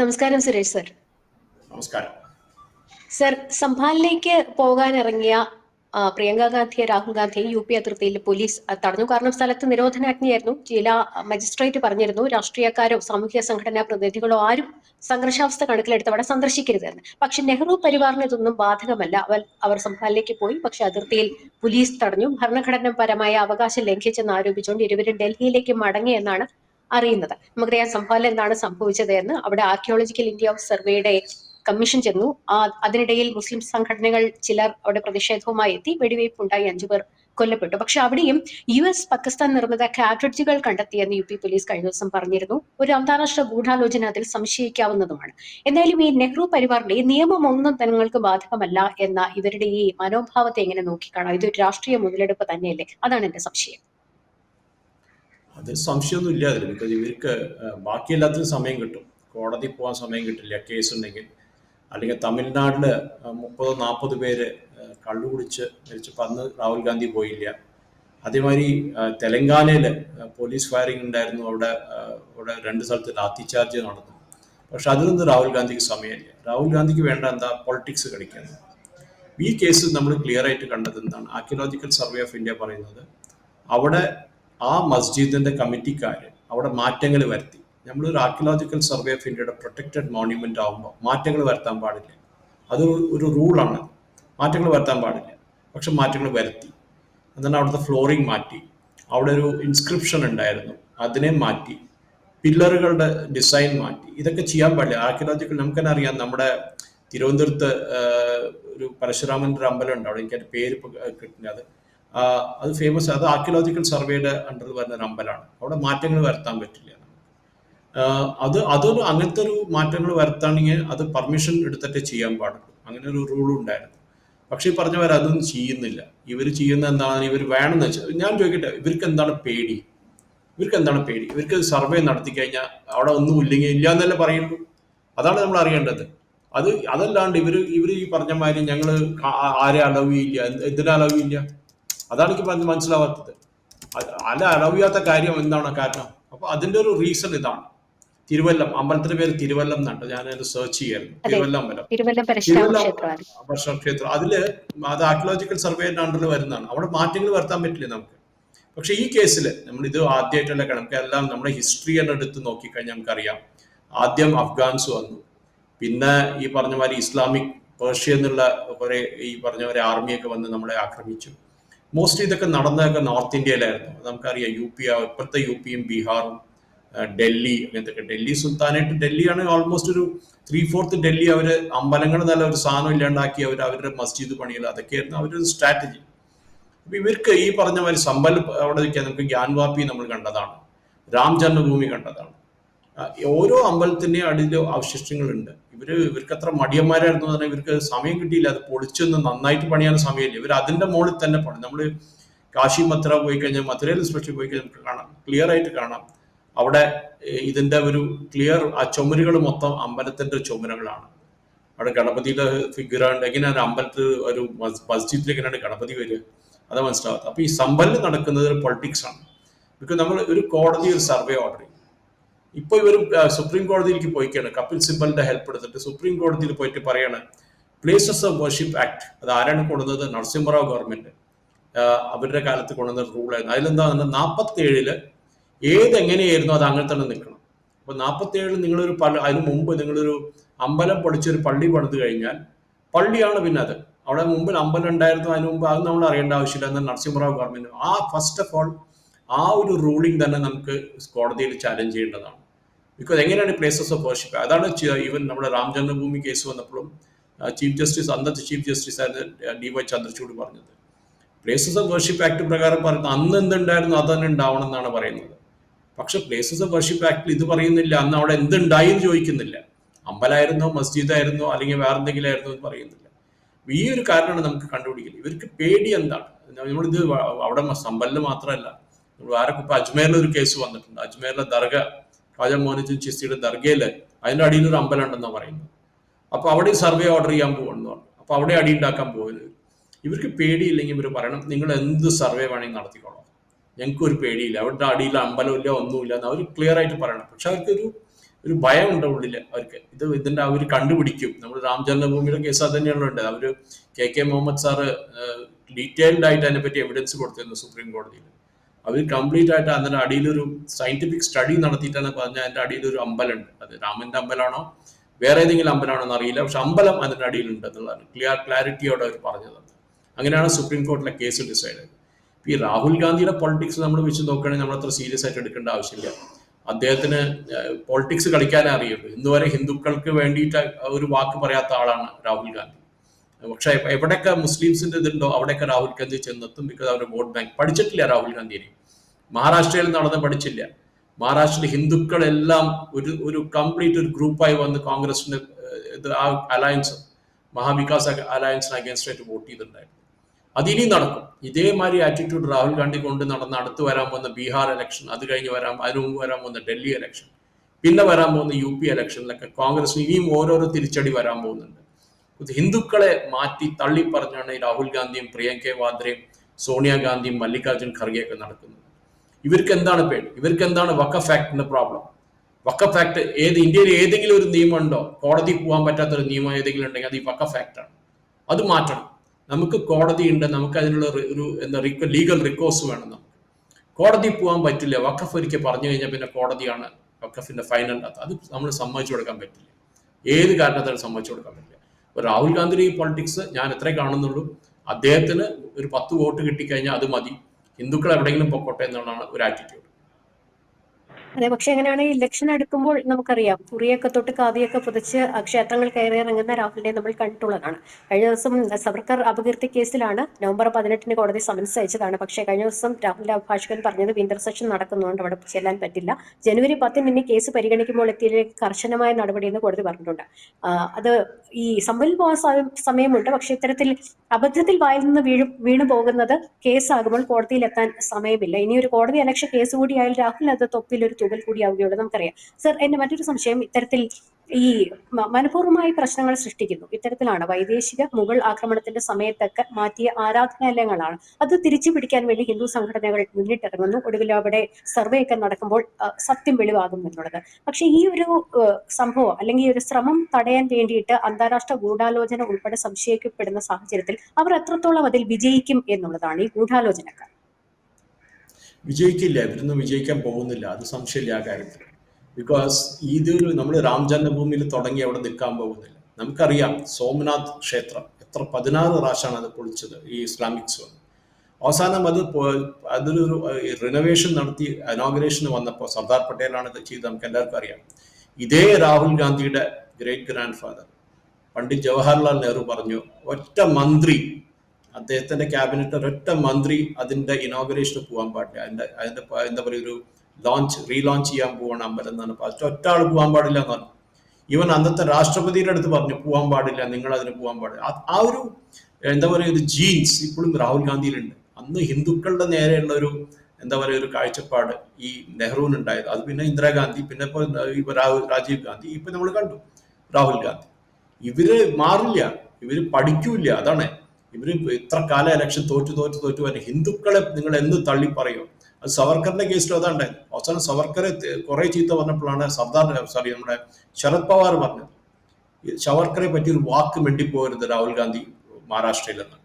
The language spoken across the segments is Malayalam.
നമസ്കാരം സുരേഷ് സർ. നമസ്കാരം. സർ സംഭാലിലേക്ക് പോകാൻ ഇറങ്ങിയ പ്രിയങ്ക ഗാന്ധിയെ രാഹുൽ ഗാന്ധിയെ യു പി അതിർത്തിയിൽ പോലീസ് തടഞ്ഞു. കാരണം സ്ഥലത്ത് നിരോധനാജ്ഞയായിരുന്നു. ജില്ലാ മജിസ്ട്രേറ്റ് പറഞ്ഞിരുന്നു രാഷ്ട്രീയക്കാരോ സാമൂഹ്യ സംഘടനാ പ്രതിനിധികളോ ആരും സംഘർഷാവസ്ഥ കണക്കിലെടുത്ത് അവിടെ സന്ദർശിക്കരുതെന്ന് പക്ഷെ നെഹ്റു പരിവാറിന് ഇതൊന്നും ബാധകമല്ല. അവർ അവർ സംഭാലിലേക്ക് പോയി. പക്ഷെ അതിർത്തിയിൽ പോലീസ് തടഞ്ഞു. ഭരണഘടനാപരമായ അവകാശം ലംഘിച്ചെന്ന് ആരോപിച്ചുകൊണ്ട് ഇരുവരും ഡൽഹിയിലേക്ക് മടങ്ങി എന്നാണ് അറിയുന്നത്. നമുക്കറിയാം സംഭവം എന്താണ് സംഭവിച്ചത് എന്ന്. അവിടെ ആർക്കിയോളജിക്കൽ ഇന്ത്യ ഓഫ് സർവേയുടെ കമ്മീഷൻ ചെന്നു അതിനിടയിൽ മുസ്ലിം സംഘടനകൾ ചിലർ അവിടെ പ്രതിഷേധവുമായി എത്തി. വെടിവയ്പ് ഉണ്ടായി അഞ്ചുപേർ കൊല്ലപ്പെട്ടു. പക്ഷെ അവിടെയും യു എസ് പാകിസ്ഥാൻ നിർമ്മിത കാഡ്രിഡ്ജുകൾ കണ്ടെത്തിയെന്ന് യു പി പോലീസ് കഴിഞ്ഞ ദിവസം പറഞ്ഞിരുന്നു. ഒരു അന്താരാഷ്ട്ര ഗൂഢാലോചന അതിൽ സംശയിക്കാവുന്നതുമാണ്. എന്തായാലും ഈ നെഹ്റു പരിവാറിന്റെ ഈ നിയമം ഒന്നും തങ്ങൾക്ക് ബാധകമല്ല എന്ന ഇവരുടെ ഈ മനോഭാവത്തെ എങ്ങനെ നോക്കിക്കാണാം? ഇതൊരു രാഷ്ട്രീയ മുതലെടുപ്പ് തന്നെയല്ലേ? അതാണ് എന്റെ സംശയം. അത് സംശയമൊന്നും ഇല്ല അതിൽ ബിക്കോസ് ഇവർക്ക് ബാക്കി എല്ലാത്തിനും സമയം കിട്ടും. കോടതി പോകാൻ സമയം കിട്ടില്ല കേസ് ഉണ്ടെങ്കിൽ. അല്ലെങ്കിൽ തമിഴ്നാട്ടിൽ മുപ്പതോ നാൽപ്പത് പേര് കള്ളു കുടിച്ച് മരിച്ചപ്പോൾ അന്ന് രാഹുൽ ഗാന്ധി പോയില്ല. അതേമാതിരി തെലങ്കാനയിൽ പോലീസ് ഫയറിംഗ് ഉണ്ടായിരുന്നു. അവിടെ അവിടെ രണ്ട് സ്ഥലത്ത് ലാത്തിചാർജ് നടന്നു. പക്ഷെ അതിനൊന്നും രാഹുൽ ഗാന്ധിക്ക് സമയമില്ല. രാഹുൽ ഗാന്ധിക്ക് വേണ്ട എന്താ? പൊളിറ്റിക്സ് കളിക്കുന്നത് ഈ കേസ് നമ്മൾ ക്ലിയർ ആയിട്ട് കണ്ടത് എന്താണ്? ആർക്കിയോളജിക്കൽ സർവേ ഓഫ് ഇന്ത്യ പറയുന്നത്. അവിടെ ആ മസ്ജിദിന്റെ കമ്മിറ്റിക്കാർ അവിടെ മാറ്റങ്ങൾ വരുത്തി. ഒരു ആർക്കിയോളജിക്കൽ സർവേ ഓഫ് ഇന്ത്യയുടെ പ്രൊട്ടക്റ്റഡ് മോണ്യുമെന്റ് ആകുമ്പോൾ മാറ്റങ്ങൾ വരുത്താൻ പാടില്ല. അത് ഒരു റൂളാണ് മാറ്റങ്ങൾ വരുത്താൻ പാടില്ല. പക്ഷെ മാറ്റങ്ങൾ വരുത്തി. എന്നാൽ അവിടുത്തെ ഫ്ലോറിങ് മാറ്റി. അവിടെ ഒരു ഇൻസ്ക്രിപ്ഷൻ ഉണ്ടായിരുന്നു. അതിനെ മാറ്റി. പില്ലറുകളുടെ ഡിസൈൻ മാറ്റി. ഇതൊക്കെ ചെയ്യാൻ പാടില്ല. ആർക്കിയോളജിക്കൽ നമുക്ക് തന്നെ അറിയാം. നമ്മുടെ തിരുവനന്തപുരത്ത് ഒരു പരശുരാമന്റെ ഒരു അമ്പലം ഉണ്ട്. അവിടെ എനിക്ക് അതിന്റെ പേര് കിട്ടുന്നത്. അത് ഫേമസ് അത് ആർക്കിയോളജിക്കൽ സർവേയുടെ അണ്ടറിൽ വരുന്ന ഒരു അമ്പലമാണ്. അവിടെ മാറ്റങ്ങൾ വരുത്താൻ പറ്റില്ല. അത് അതൊരു അങ്ങനത്തെ ഒരു മാറ്റങ്ങൾ വരുത്താണെങ്കിൽ അത് പെർമിഷൻ എടുത്തിട്ട് ചെയ്യാൻ പാടുള്ളൂ. അങ്ങനെ ഒരു റൂൾ ഉണ്ടായിരുന്നു. പക്ഷേ ഈ പറഞ്ഞവർ അതൊന്നും ചെയ്യുന്നില്ല. ഇവർ ചെയ്യുന്ന എന്താണ്? ഇവർ വേണമെന്ന് വെച്ചാൽ ഞാൻ ചോദിക്കട്ടെ ഇവർക്ക് എന്താണ് പേടി? ഇവർക്ക് എന്താണ് പേടി? ഇവർക്ക് സർവേ നടത്തി കഴിഞ്ഞാൽ അവിടെ ഒന്നും ഇല്ലെങ്കിൽ ഇല്ല എന്നല്ലേ പറയുള്ളൂ? അതാണ് നമ്മൾ അറിയേണ്ടത്. അത് അതല്ലാണ്ട് ഇവർ ഇവർ ഈ പറഞ്ഞ മാതിരി ഞങ്ങൾ ആരെ അലവ് ചെയ്യില്ല? എന്ത് എന്തിനാ അലവ് ചെയ്യില്ല? അതാണ് എനിക്ക് മനസ്സിലാവാത്തത്. അല അല്ല അലവ് ചെയ്യാത്ത കാര്യം എന്താണ് കാരണം? അപ്പൊ അതിന്റെ ഒരു റീസൺ ഇതാണ്. തിരുവല്ലം അമ്പലത്തിന്റെ പേര് തിരുവല്ലം എന്നുണ്ട് ഞാൻ സെർച്ച് ചെയ്യായിരുന്നു. തിരുവല്ലം അമ്പലം തിരുവല്ലം പരശുരാമ തിരുവല്ല ക്ഷേത്രമാണ്. ക്ഷേത്രം അതിൽ അത് ആർക്കിയോളജിക്കൽ സർവേന്റെ അണ്ടറിൽ വരുന്നതാണ്. അവിടെ മാറ്റങ്ങൾ വരുത്താൻ പറ്റില്ല നമുക്ക്. പക്ഷെ ഈ കേസിൽ നമ്മൾ ഇത് ആദ്യമായിട്ടല്ല കണക്ക് നമുക്ക് എല്ലാം നമ്മുടെ ഹിസ്റ്ററി തന്നെ എടുത്ത് നോക്കിക്കഴിഞ്ഞാൽ നമുക്കറിയാം. ആദ്യം അഫ്ഗാൻസ് വന്നു. പിന്നെ ഈ പറഞ്ഞ മാതിരി ഇസ്ലാമിക് പേർഷ്യ എന്നുള്ള കുറെ ഈ പറഞ്ഞ പോലെ ആർമിയൊക്കെ വന്ന് നമ്മളെ ആക്രമിച്ചു. മോസ്റ്റ്ലി ഇതൊക്കെ നടന്നതൊക്കെ നോർത്ത് ഇന്ത്യയിലായിരുന്നു നമുക്കറിയാം യു പി ഇപ്പോഴത്തെ യു പിയും ബീഹാറും ഡൽഹി അങ്ങനത്തെ ഡൽഹി സുൽത്താനായിട്ട് ഡൽഹിയാണ് ഓൾമോസ്റ്റ് ഒരു ത്രീ ഫോർത്ത് ഡൽഹി അവർ അമ്പലങ്ങൾ നല്ല ഒരു സാധനം ഇല്ലാണ്ടാക്കി അവർ അവരുടെ മസ്ജിദ് പണികൾ അതൊക്കെയായിരുന്നു അവരുടെ സ്ട്രാറ്റജി അപ്പൊ ഇവർക്ക് ഈ പറഞ്ഞ മാതിരി സമ്പൽ അവിടെ നിൽക്കാൻ നമുക്ക് ഗ്യാൻവാപ്പി നമ്മൾ കണ്ടതാണ്. രാം ജന്മഭൂമി കണ്ടതാണ്. ഓരോ അമ്പലത്തിന്റെയും അടിയിൽ അവശിഷ്ടങ്ങളുണ്ട്. ഇവർ ഇവർക്ക് അത്ര മടിയന്മാരായിരുന്നു പറഞ്ഞാൽ ഇവർക്ക് സമയം കിട്ടിയില്ല. അത് പൊളിച്ചൊന്ന് നന്നായിട്ട് പണിയാൻ സമയമില്ല. ഇവർ അതിന്റെ മുകളിൽ തന്നെ പണി നമ്മൾ കാശി മത്ര പോയി കഴിഞ്ഞാൽ മധുരയിൽ സ്പെഷ്യൽ പോയി കഴിഞ്ഞാൽ നമുക്ക് കാണാം. ക്ലിയർ ആയിട്ട് കാണാം. അവിടെ ഇതിന്റെ ഒരു ക്ലിയർ ആ ചുമരുകൾ മൊത്തം അമ്പലത്തിന്റെ ചുമരുകളാണ്. അവിടെ ഗണപതിയുടെ ഫിഗർ എങ്ങനെയാണ് അമ്പലത്തിൽ ഒരു മസ്- മസ്ജിദിൽ ഗണപതി വരിക? അത് മനസ്സിലാവാത്ത അപ്പൊ ഈ സമ്പലിൽ നടക്കുന്നത് പൊളിറ്റിക്സ് ആണ്. ബിക്കോസ് നമ്മൾ ഒരു കോടതി ഒരു സർവേ ഓർഡർ ഇപ്പൊ ഇവർ സുപ്രീം കോടതിയിലേക്ക് പോയിക്കാണ്. കപിൽ സിബലിന്റെ ഹെൽപ്പ് എടുത്തിട്ട് സുപ്രീം കോടതിയിൽ പോയിട്ട് പറയാണ് പ്ലേസസ് ഓഫ് വർഷിപ്പ് ആക്ട് അത് ആരാണ് കൊണ്ടുവന്നത്? നരസിംഹറാവ് ഗവൺമെന്റ് അവരുടെ കാലത്ത് കൊണ്ടുവന്ന റൂളായിരുന്നു അതിലെന്താ നാൽപ്പത്തി ഏഴിൽ ഏത് എങ്ങനെയായിരുന്നു അത് അങ്ങനെ തന്നെ നിൽക്കണം. അപ്പൊ നാൽപ്പത്തി ഏഴിൽ നിങ്ങളൊരു പള്ളി അതിന് മുമ്പ് നിങ്ങളൊരു അമ്പലം പൊളിച്ചൊരു പള്ളി പണിത് കഴിഞ്ഞാൽ പള്ളിയാണ് പിന്നെ അത്. അവിടെ മുമ്പിൽ അമ്പലം ഉണ്ടായിരുന്നു അതിന് മുമ്പ് അത് നമ്മൾ അറിയേണ്ട ആവശ്യമില്ല. എന്നാൽ നരസിംഹറാവ് ഗവൺമെന്റ് ആ ഫസ്റ്റ് ഓഫ് ഓൾ ആ ഒരു റൂളിംഗ് തന്നെ നമുക്ക് കോടതിയിൽ ചാലഞ്ച് ചെയ്യേണ്ടതാണ്. ബിക്കോസ് എങ്ങനെയാണ് പ്ലേസസ് ഓഫ് വർഷിപ്പ് അതാണ് ഈവൻ നമ്മുടെ രാം ജന്മഭൂമി കേസ് വന്നപ്പോഴും ചീഫ് ജസ്റ്റിസ് അന്നത്തെ ചീഫ് ജസ്റ്റിസ് ആയിരുന്നു ഡി വൈ ചന്ദ്രചൂഡ് പറഞ്ഞത്. പ്ലേസസ് ഓഫ് വർഷിപ്പ് ആക്ട് പ്രകാരം പറയുന്നത് അന്ന് എന്തുണ്ടായിരുന്നു അത് തന്നെ ഉണ്ടാവണം എന്നാണ് പറയുന്നത്. പക്ഷെ പ്ലേസസ് ഓഫ് വർഷിപ്പ് ആക്ടിൽ ഇത് പറയുന്നില്ല അന്ന് അവിടെ എന്തുണ്ടായി എന്ന് ചോദിക്കുന്നില്ല. അമ്പലായിരുന്നോ മസ്ജിദായിരുന്നോ അല്ലെങ്കിൽ വേറെ എന്തെങ്കിലും ആയിരുന്നോ എന്ന് പറയുന്നില്ല. ഈ ഒരു കാരണമാണ് നമുക്ക് കണ്ടുപിടിക്കുന്നത്. ഇവർക്ക് പേടി എന്താണ്? നമ്മളിത് അവിടെ സമ്പലിൽ മാത്രമല്ല നമ്മൾ വേറെ ഇപ്പൊ അജ്മേറിൽ ഒരു കേസ് വന്നിട്ടുണ്ട്. അജ്മേറിലെ ദർഗ ഖാജ മോഹനജൻ ചിസ്തിയുടെ ദർഗയിൽ അതിന്റെ അടിയിൽ ഒരു അമ്പലം ഉണ്ടെന്നാണ് പറയുന്നത്. അപ്പൊ അവിടെ സർവേ ഓർഡർ ചെയ്യാൻ പോകുന്നു പറഞ്ഞു. അപ്പൊ അവിടെ അടി ഉണ്ടാക്കാൻ പോകരുത് ഇവർക്ക് പേടിയില്ലെങ്കിൽ ഇവർ പറയണം നിങ്ങൾ എന്ത് സർവേ വേണമെങ്കിൽ നടത്തിക്കോളാം. ഞങ്ങൾക്ക് ഒരു പേടിയില്ല. അവരുടെ അടിയിൽ അമ്പലമില്ല ഒന്നുമില്ല എന്ന് അവർ ക്ലിയർ ആയിട്ട് പറയണം. പക്ഷെ അവർക്കൊരു ഒരു ഭയം ഉണ്ട് ഉള്ളിൽ അവർക്ക്. ഇത് ഇതിന്റെ അവർ കണ്ടുപിടിക്കും. നമ്മൾ രാം കേസ് അത് തന്നെയാണ് ഉണ്ട്. അവർ K K Muhammad sir detailed ആയിട്ട് അതിനെപ്പറ്റി എവിഡൻസ് കൊടുത്തിരുന്നു സുപ്രീം കോടതിയിൽ അവർ കംപ്ലീറ്റ് ആയിട്ട് അതിന്റെ അടിയിലൊരു സയന്റിഫിക് സ്റ്റഡി നടത്തിയിട്ടാണ് പറഞ്ഞാൽ അതിന്റെ അടിയിൽ ഒരു അമ്പലമുണ്ട്. അത് രാമന്റെ അമ്പലമാണോ? വേറെ ഏതെങ്കിലും അമ്പലമാണോ എന്ന് അറിയില്ല. പക്ഷെ അമ്പലം അതിന്റെ അടിയിലുണ്ട് എന്നുള്ളതാണ്. ക്ലിയർ ക്ലാരിറ്റിയോടെ അവർ പറഞ്ഞത്. അങ്ങനെയാണ് സുപ്രീം കോർട്ടിലെ കേസ് ഡിസൈഡ് ചെയ്തത്. ഈ രാഹുൽ ഗാന്ധിയുടെ പൊളിറ്റിക്സ് നമ്മൾ വെച്ച് നോക്കുകയാണെങ്കിൽ നമ്മൾ അത്ര സീരിയസ് ആയിട്ട് എടുക്കേണ്ട ആവശ്യമില്ല. അദ്ദേഹത്തിന് പൊളിറ്റിക്സ് കളിക്കാനേ അറിയുള്ളൂ. ഇന്നുവരെ ഹിന്ദുക്കൾക്ക് വേണ്ടിയിട്ട് ഒരു വാക്ക് പറയാത്ത ആളാണ് രാഹുൽ ഗാന്ധി. പക്ഷെ എവിടെയൊക്കെ മുസ്ലിംസിന്റെ ഇതുണ്ടോ അവിടെയൊക്കെ രാഹുൽ ഗാന്ധി ചെന്നെത്തും ബിക്കോസ് അവരുടെ വോട്ട് ബാങ്ക് പഠിച്ചിട്ടില്ല രാഹുൽ ഗാന്ധിനെ മഹാരാഷ്ട്രയിൽ നടന്ന് പഠിച്ചില്ല. മഹാരാഷ്ട്രയിൽ ഹിന്ദുക്കളെല്ലാം ഒരു ഒരു കംപ്ലീറ്റ് ഒരു ഗ്രൂപ്പായി വന്ന് കോൺഗ്രസിന്റെ ഇത് ആ അലയൻസ് മഹാവികാസ് അലയൻസിന് അഗേൻസ്റ്റ് ആയിട്ട് വോട്ട് ചെയ്തിട്ടുണ്ടായിരുന്നു. അതിനി നടക്കും. ഇതേമാതിരി ആറ്റിറ്റ്യൂഡ് രാഹുൽ ഗാന്ധി കൊണ്ട് നടന്ന് അടുത്ത് വരാൻ പോകുന്ന ബീഹാർ ഇലക്ഷൻ അത് കഴിഞ്ഞ് വരാൻ അതിനു മുമ്പ് വരാൻ പോകുന്ന ഡൽഹി ഇലക്ഷൻ പിന്നെ വരാൻ പോകുന്ന യു പി ഇലക്ഷനിലൊക്കെ കോൺഗ്രസിന് ഇനിയും ഓരോരോ തിരിച്ചടി വരാൻ പോകുന്നുണ്ട്. ഹിന്ദുക്കളെ മാറ്റി തള്ളി പറഞ്ഞാണ് രാഹുൽ ഗാന്ധിയും പ്രിയങ്ക വാദ്രയും സോണിയാഗാന്ധിയും മല്ലികാർജുൻ ഖർഗെയൊക്കെ നടക്കുന്നത്. ഇവർക്ക് എന്താണ് പേടി? ഇവർക്ക് എന്താണ് വക്കഫ് ആക്ടിന്റെ പ്രോബ്ലം? വക്കഫ് ആക്ട് ഏത് ഇന്ത്യയിൽ ഏതെങ്കിലും ഒരു നിയമം ഉണ്ടോ കോടതി പോകാൻ പറ്റാത്ത ഒരു നിയമം ഏതെങ്കിലും ഉണ്ടെങ്കിൽ അത് ഈ വക്കഫ് ആക്ട് അത് മാറ്റണം. നമുക്ക് കോടതി ഉണ്ട് നമുക്ക് അതിനുള്ള ഒരു- എന്താ റിക്കോ ലീഗൽ റിക്കോഴ്സ് വേണം നമുക്ക്. കോടതി പോകാൻ പറ്റില്ല. വക്കഫ് ഒരിക്കൽ പറഞ്ഞു കഴിഞ്ഞാൽ പിന്നെ കോടതിയാണ് വക്കഫിന്റെ ഫൈനൽ അത് നമ്മൾ സമ്മതിച്ചു കൊടുക്കാൻ പറ്റില്ല. ഏത് കാരണത്താലും സമ്മതിച്ചു കൊടുക്കാൻ പറ്റില്ല. രാഹുൽ ഗാന്ധിയുടെ ഈ പൊളിറ്റിക്സ് ഞാൻ എത്രേ കാണുന്നുള്ളൂ. അദ്ദേഹത്തിന് ഒരു പത്ത് വോട്ട് കിട്ടിക്കഴിഞ്ഞാൽ അത് മതി. ഹിന്ദുക്കൾ എവിടെയെങ്കിലും പൊക്കോട്ടെ എന്നുള്ളതാണ് ഒരു ആറ്റിറ്റ്യൂഡ് അതെ പക്ഷെ എങ്ങനെയാണെങ്കിൽ ഇലക്ഷൻ അടുക്കുമ്പോൾ നമുക്കറിയാം കുറിയൊക്കെ തൊട്ട് കാതിയൊക്കെ പുതച്ച് ക്ഷേത്രങ്ങൾ കയറി ഇറങ്ങുന്ന രാഹുലിനെ നമ്മൾ കണ്ടിട്ടുള്ളതാണ് കഴിഞ്ഞ ദിവസം സവർക്കർ അപകീർത്തി കേസിലാണ് നവംബർ പതിനെട്ടിന് കോടതി സമൻസ് അയച്ചതാണ്. പക്ഷേ കഴിഞ്ഞ ദിവസം രാഹുലിന്റെ അഭിഭാഷകൻ പറഞ്ഞത് വിന്റർ സെഷൻ നടക്കുന്നതുകൊണ്ട് അവിടെ ചെല്ലാൻ പറ്റില്ല. ജനുവരി പത്തിന് ഇനി കേസ് പരിഗണിക്കുമ്പോൾ എത്തിയതിലേക്ക് കർശനമായ നടപടിയെന്ന് കോടതി പറഞ്ഞിട്ടുണ്ട്. അത് ഈ സംഭവിൽ പോകാൻ സമയമുണ്ട്. പക്ഷേ ഇത്തരത്തിൽ അബദ്ധത്തിൽ വായിൽ നിന്ന് വീഴു വീണു പോകുന്നത് കേസാകുമ്പോൾ കോടതിയിൽ എത്താൻ സമയമില്ല. ഇനി ഒരു കോടതി അലക്ഷ്യ കേസ് കൂടിയായാൽ രാഹുൽ അത് തൊപ്പിൽ ഒരു തുകൽ കൂടിയാവുകയുള്ളൂ നമുക്കറിയാം. സർ എന്റെ മറ്റൊരു സംശയം. ഇത്തരത്തിൽ ഈ മനഃപൂർവമായി പ്രശ്നങ്ങൾ സൃഷ്ടിക്കുന്നു. ഇത്തരത്തിലാണ് വൈദേശിക മുഗൾ ആക്രമണത്തിന്റെ സമയത്തൊക്കെ മാറ്റിയ ആരാധനാലയങ്ങളാണ്. അത് തിരിച്ചു പിടിക്കാൻ വേണ്ടി ഹിന്ദു സംഘടനകൾ മുന്നിട്ടിറങ്ങുന്നു. ഒടുവിൽ അവിടെ സർവേ ഒക്കെ നടക്കുമ്പോൾ സത്യം വെളിവാകും എന്നുള്ളത്. പക്ഷെ ഈ ഒരു സംഭവം അല്ലെങ്കിൽ ഒരു ശ്രമം തടയാൻ വേണ്ടിയിട്ട് അന്താരാഷ്ട്ര ഗൂഢാലോചന ഉൾപ്പെടെ സംശയിക്കപ്പെടുന്ന സാഹചര്യത്തിൽ അവർ എത്രത്തോളം അതിൽ വിജയിക്കും എന്നുള്ളതാണ് ഈ ഗൂഢാലോചനക്കാർ. വിജയിക്കില്ല ഇവരൊന്നും വിജയിക്കാൻ പോകുന്നില്ല. അത് സംശയമില്ല ആ കാര്യത്തിൽ. ബിക്കോസ് ഇതൊരു നമ്മൾ രാം ജന്മഭൂമിയിൽ തുടങ്ങി അവിടെ നിൽക്കാൻ പോകുന്നില്ല. നമുക്കറിയാം സോമനാഥ് ക്ഷേത്രം എത്ര പതിനാറ് പ്രാവശ്യമാണ് അത് പൊളിച്ചത് ഈ ഇസ്ലാമിക് സോൺ അവസാനം അത് അതിലൊരു റിനോവേഷൻ നടത്തി അനോഗ്രേഷൻ വന്നപ്പോൾ സർദാർ പട്ടേലാണ് ഇത് ചെയ്തത്. നമുക്ക് എല്ലാവർക്കും അറിയാം. ഇതേ രാഹുൽ ഗാന്ധിയുടെ great grand father Pandit Jawaharlal Nehru പറഞ്ഞു ഒറ്റ മന്ത്രി അദ്ദേഹത്തിന്റെ ക്യാബിനറ്റ് ഒരൊറ്റ മന്ത്രി അതിന്റെ ഇനോഗ്രേഷന് പോകാൻ പാടില്ല. അതിന്റെ അതിന്റെ എന്താ പറയുക ഒരു ലോഞ്ച് റീലോഞ്ച് ചെയ്യാൻ പോവാണ് അമ്പലം എന്നാണ് പറഞ്ഞത്. ഒറ്റ ആൾ പോകാൻ പാടില്ല എന്ന് പറഞ്ഞു. ഈവൻ അന്നത്തെ രാഷ്ട്രപതിയുടെ അടുത്ത് പറഞ്ഞു പോകാൻ പാടില്ല നിങ്ങൾ അതിന് പോകാൻ പാടില്ല. ആ- ഒരു എന്താ പറയുക ഒരു ജീൻസ് ഇപ്പോഴും രാഹുൽ ഗാന്ധിയിലുണ്ട്. അന്ന് ഹിന്ദുക്കളുടെ നേരെയുള്ള ഒരു എന്താ പറയുക ഒരു കാഴ്ചപ്പാട് ഈ നെഹ്റുവിന് ഉണ്ടായത്. അത് പിന്നെ ഇന്ദിരാഗാന്ധി പിന്നെ ഇപ്പൊ രാഹുൽ രാജീവ് ഗാന്ധി ഇപ്പൊ നമ്മൾ കണ്ടു രാഹുൽ ഗാന്ധി. ഇവർ മാറില്ല ഇവർ പഠിക്കൂല അതാണ്. ഇവർ ഇത്ര കാലം ഇലക്ഷൻ തോറ്റു തോറ്റു തോറ്റു വരെ ഹിന്ദുക്കളെ നിങ്ങൾ എന്ന് തള്ളി പറയും? അത് സവർക്കറിന്റെ കേസിലും അതാണ്ട്. അവസാനം സവർക്കറെ കുറെ ചീത്ത പറഞ്ഞപ്പോഴാണ് സർദാർ സോറി നമ്മുടെ ശരത് പവാർ പറഞ്ഞത്. സവർക്കറെ പറ്റി ഒരു വാക്ക് മിണ്ടിപ്പോകരുത് രാഹുൽ ഗാന്ധി മഹാരാഷ്ട്രയിൽ നിന്ന്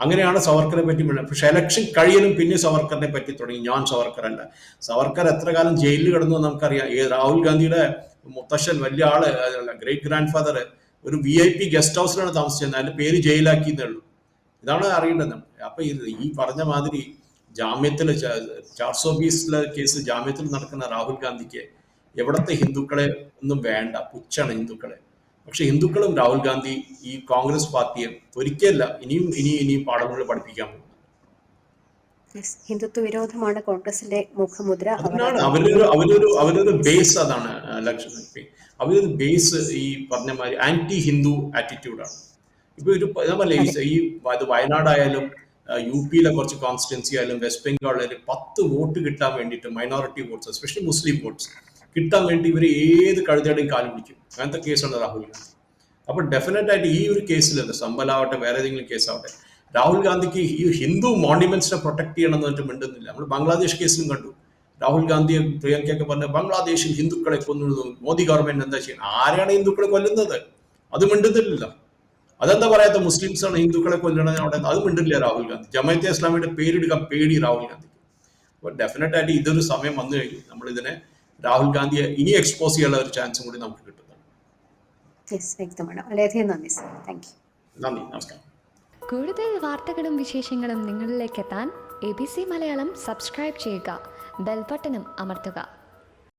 അങ്ങനെയാണ് സവർക്കറെ പറ്റി പക്ഷെ ഇലക്ഷൻ കഴിയലും പിന്നെ സവർക്കറിനെ പറ്റി തുടങ്ങി. ഞാൻ സവർക്കർ അല്ല സവർക്കർ എത്ര കാലം ജയിലിൽ കിടന്നു നമുക്കറിയാം. ഈ രാഹുൽ ഗാന്ധിയുടെ മുത്തശ്ശൻ വലിയ ആൾ ഗ്രേറ്റ് ഗ്രാൻഡ് ഫാദർ ഒരു വി ഐ പി ഗസ്റ്റ് ഹൗസിലാണ് താമസിച്ചത്. അതിന്റെ പേര് ജയിലാക്കിയെന്നേ ഉള്ളൂ. ഇതാണ് അറിയേണ്ടത് അപ്പൊ ഈ പറഞ്ഞ മാതിരി ജാമ്യത്തിൽ ചാർസോ ബീസിലെ കേസ് ജാമ്യത്തിൽ നടക്കുന്ന രാഹുൽ ഗാന്ധിക്ക് എവിടത്തെ ഹിന്ദുക്കളെ ഒന്നും വേണ്ട പുച്ഛാണ് ഹിന്ദുക്കളെ. പക്ഷെ ഹിന്ദുക്കളും രാഹുൽ ഗാന്ധി ഈ കോൺഗ്രസ് പാർട്ടിയെ ഒരിക്കലല്ല ഇനിയും ഇനി ഇനിയും പാഠങ്ങൾ പഠിപ്പിക്കാൻ പോകും ഹിന്ദുത്വ വിരോധമാണ് കോൺഗ്രസിന്റെ മുഖമുദ്ര. അതിനാണ് അവരൊരു അവരൊരു അവരൊരു ബേസ് അതാണ് ലക്ഷ്മി അവരൊരു ബേസ് ഈ പറഞ്ഞ മാതിരി ആന്റി ഹിന്ദു ആറ്റിറ്റ്യൂഡാണ് ഇപ്പൊ ഒരു ഞാൻ ഈ അത് വയനാടായാലും യു പിയിലെ കുറച്ച് കോൺസ്റ്റിറ്റൻസി ആയാലും വെസ്റ്റ് ബംഗാളിലും പത്ത് വോട്ട് കിട്ടാൻ വേണ്ടിയിട്ട് minority votes especially Muslim votes കിട്ടാൻ വേണ്ടി ഇവർ ഏത് കഴുതയുടെയും കാലം പിടിക്കും. അങ്ങനത്തെ കേസാണ് രാഹുൽ ഗാന്ധി. അപ്പൊ ഡെഫിനറ്റ് ആയിട്ട് ഈ ഒരു കേസിൽ സമ്പലാവട്ടെ വേറെ ഏതെങ്കിലും കേസാവട്ടെ രാഹുൽ ഗാന്ധിക്ക് ഈ ഹിന്ദു മോണ്യുമെന്റ്സിനെ പ്രൊട്ടക്ട് ചെയ്യണം എന്ന് പറഞ്ഞിട്ട് മിണ്ടുന്നില്ല. നമ്മൾ ബംഗ്ലാദേശ് കേസിലും കണ്ടു. രാഹുൽ ഗാന്ധിയെ പ്രിയങ്കയൊക്കെ പറഞ്ഞ ബംഗ്ലാദേശിൽ ഹിന്ദുക്കളെ കൊന്നു മോദി ഗവൺമെന്റ് എന്താ ചെയ്യുന്നത് ആരാണ് ഹിന്ദുക്കളെ കൊല്ലുന്നത്? അത് മിണ്ടുന്നില്ല അതെന്താ പറയാത്ത? മുസ്ലിംസാണ് ഹിന്ദുക്കളെ കൊല്ലണം അവിടെ. അത് മിണ്ടില്ല രാഹുൽ ഗാന്ധി. ജമാഅത്തെ ഇസ്ലാമിയുടെ പേരെടുക്കാൻ പേടി രാഹുൽ ഗാന്ധിക്ക്. അപ്പോൾ ഡെഫിനറ്റ് ആയിട്ട് ഇതൊരു സമയം വന്നു കഴിഞ്ഞു. നമ്മൾ ഇതിനെ രാഹുൽ ഗാന്ധിയെ ഇനി എക്സ്പോസ് ചെയ്യാനുള്ള ഒരു ചാൻസും കൂടി നമുക്ക് കിട്ടുന്നുണ്ട്. യെസ് വ്യക്തമാണ്. വളരെയധികം നന്ദി സർ താങ്ക് യു നന്ദി. നമസ്കാരം. കൂടുതൽ വാർത്തകളും വിശേഷങ്ങളും നിങ്ങളിലേക്ക് എത്താൻ A B C Malayalam subscribe ചെയ്യുക. ബെൽബട്ടനും അമർത്തുക.